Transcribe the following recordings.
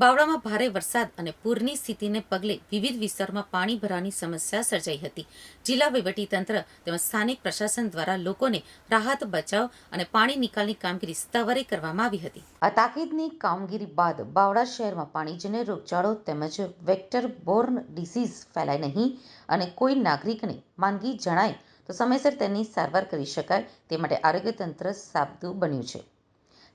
બાવળામાં ભારે વરસાદ અને પૂરની સ્થિતિને પગલે વિવિધ વિસ્તારોમાં પાણી ભરાવાની સમસ્યા સર્જાઈ હતી. જિલ્લા વહીવટીતંત્ર તેમજ સ્થાનિક પ્રશાસન દ્વારા લોકોને રાહત, બચાવ અને પાણી નિકાલની કામગીરી સ્તવરે કરવામાં આવી હતી. આ તાકીદની કામગીરી બાદ બાવળા શહેરમાં પાણીજન્ય રોગચાળો તેમજ વેક્ટર બોર્ન ડિસીઝ ફેલાય નહીં અને કોઈ નાગરિકને માંદગી જણાય તો સમયસર તેની સારવાર કરી શકાય તે માટે આરોગ્ય તંત્ર સાબદું બન્યું છે.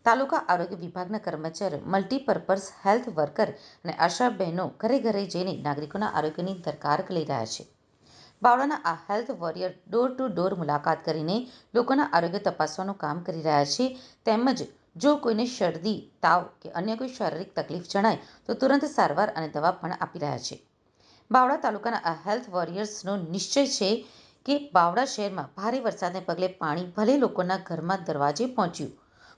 તાલુકા આરોગ્ય વિભાગના કર્મચારીઓ, મલ્ટીપર્પઝ હેલ્થ વર્કર અને આશા બહેનો ઘરે ઘરે જઈને નાગરિકોના આરોગ્યની દરકાર લઈ રહ્યા છે. બાવળાના આ health warrior door to door મુલાકાત કરીને લોકોના આરોગ્ય તપાસવાનું કામ કરી રહ્યા છે. તેમજ જો કોઈને શરદી, તાવ કે અન્ય કોઈ શારીરિક તકલીફ જણાય, તો તુરંત સારવાર અને દવા પણ આપી રહ્યા છે. બાવળા તાલુકાના આ હેલ્થ વોરિયર્સનો નિશ્ચય છે કે બાવળા શહેરમાં ભારે વરસાદને પગલે પાણી ભલે લોકોના ઘરમાં દરવાજે પહોંચ્યું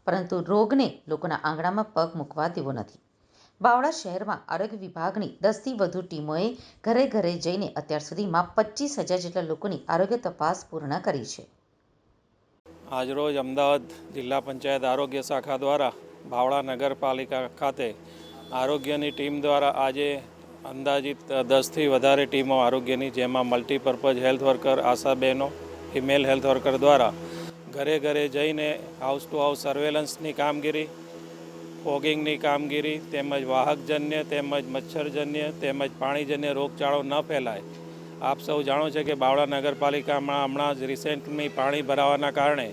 પરંતુ રોગને લોકોના આંગણામાં પગ મૂકવા દેવો નથી. બાવળા શહેરમાં આરોગ્ય વિભાગની દસથી વધુ ટીમોએ ઘરે ઘરે જઈને અત્યાર સુધીમાં પચીસ હજાર જેટલા લોકોની આરોગ્ય તપાસ પૂર્ણ કરી છે. આજરોજ અમદાવાદ જિલ્લા પંચાયત આરોગ્ય શાખા દ્વારા બાવળા નગરપાલિકા ખાતે આરોગ્યની ટીમ દ્વારા આજે અંદાજિત દસથી વધારે ટીમો આરોગ્યની જેમાં મલ્ટીપર્પઝ હેલ્થ વર્કર આશા બહેનો ફિમેલ હેલ્થ વર્કર દ્વારા ઘરે ઘરે જઈને હાઉસ ટુ હાઉસ સર્વેલન્સની કામગીરી ફોગિંગની કામગીરી, તેમજ વાહકજન્ય, તેમજ મચ્છરજન્ય, તેમજ પાણીજન્ય રોગચાળો ન ફેલાય. આપ સૌ જાણો છો કે બાવળા નગરપાલિકામાં હમણાં જ રિસેન્ટલી પાણી ભરાવાના કારણે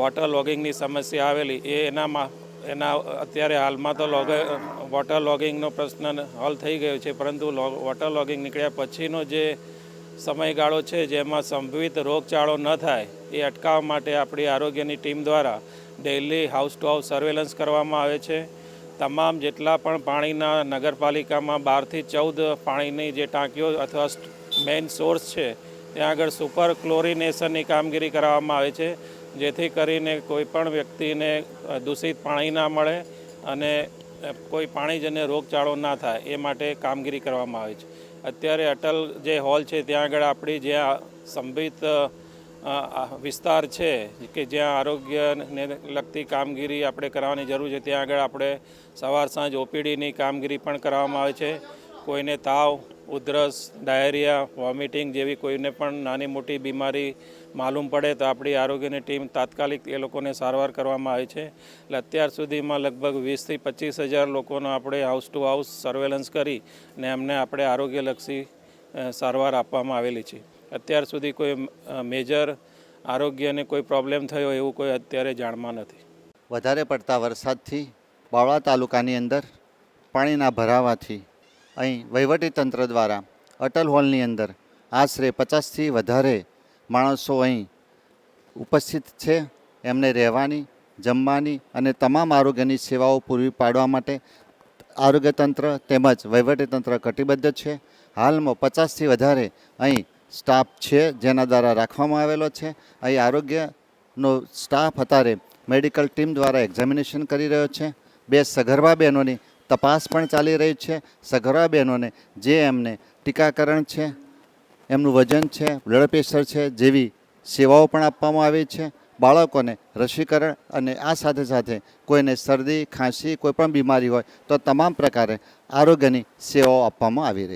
વોટર લોગિંગની સમસ્યા આવેલી. એ એનામાં, એના અત્યારે હાલમાં તો લોગ વોટર લોગિંગનો પ્રશ્ન હલ થઈ ગયો છે, પરંતુ વોટર લોગિંગ નીકળ્યા પછીનો જે સમયગાળો છે જેમાં સંભવિત રોગચાળો ન થાય એ અટકાવવા માટે આપણી આરોગ્યની ટીમ દ્વારા daily house to house surveillance કરવામાં આવે છે. તમામ જેટલા પણ પાણીના નગરપાલિકામાં બારથી ચૌદ પાણીની જે ટાંકીઓ અથવા મેઇન સોર્સ છે, ત્યાં આગળ સુપર ક્લોરિનેશનની કામગીરી કરવામાં આવે છે, જેથી કરીને કોઈ પણ વ્યક્તિને દૂષિત પાણી ના મળે અને કોઈ પાણીજન્ય રોગચાળો ના થાય એ માટે કામગીરી કરવામાં આવે છે. અત્યારે અટલ જે હોલ છે, ત્યાં આગળ આપણી જ્યાં સંભવિત વિસ્તાર છે કે જ્યાં આરોગ્યને લગતી કામગીરી આપણે કરવાની જરૂર છે, ત્યાં આગળ આપણે સવાર સાંજ ઓપીડીની કામગીરી પણ કરવામાં આવે છે. કોઈને તાવ, ઉધરસ, ડાયરિયા, વોમિટિંગ જેવી કોઈને પણ નાની મોટી બીમારી માલુમ પડે તો આપણી આરોગ્યની ટીમ તાત્કાલિક એ લોકોને સારવાર કરવામાં આવે છે. એટલે અત્યાર સુધીમાં લગભગ વીસથી પચીસ હજાર લોકોનો આપણે હાઉસ ટુ હાઉસ સર્વેલન્સ કરી ને એમને આપણે આરોગ્યલક્ષી સારવાર આપવામાં આવેલી છે. અત્યાર સુધી કોઈ મેજર આરોગ્યને કોઈ પ્રોબ્લેમ થયો એવું કોઈ અત્યારે જાણમાં નથી. વધારે પડતા વરસાદથી બાવળા તાલુકાની અંદર પાણીના ભરાવાથી અહીં વહીવટીતંત્ર દ્વારા અટલ હોલની અંદર આશરે પચાસથી વધારે માણસો અહીં ઉપસ્થિત છે. એમને રહેવાની, જમવાની અને તમામ આરોગ્યની સેવાઓ પૂરી પાડવા માટે આરોગ્ય તંત્ર તેમજ વહીવટીતંત્ર કટિબદ્ધ છે. હાલમાં પચાસથી વધારે અહીં સ્ટાફ છે જેના દ્વારા રાખવામાં આવેલો છે. અહીં આરોગ્યનો સ્ટાફ અત્યારે મેડિકલ ટીમ દ્વારા એક્ઝામિનેશન કરી રહ્યો છે. બે સગર્ભા બહેનોની તપાસ પણ ચાલી રહી છે. સઘરા બહેનોને જે એમને ટીકાકરણ છે, એમનું વજન છે, બ્લડ પ્રેશર છે જેવી સેવાઓ પણ આપવામાં આવી છે. બાળકોને રસીકરણ અને આ સાથે સાથે કોઈને શરદી, ખાંસી, કોઈ પણ બીમારી હોય તો તમામ પ્રકારે આરોગ્યની સેવાઓ આપવામાં આવી રહી છે.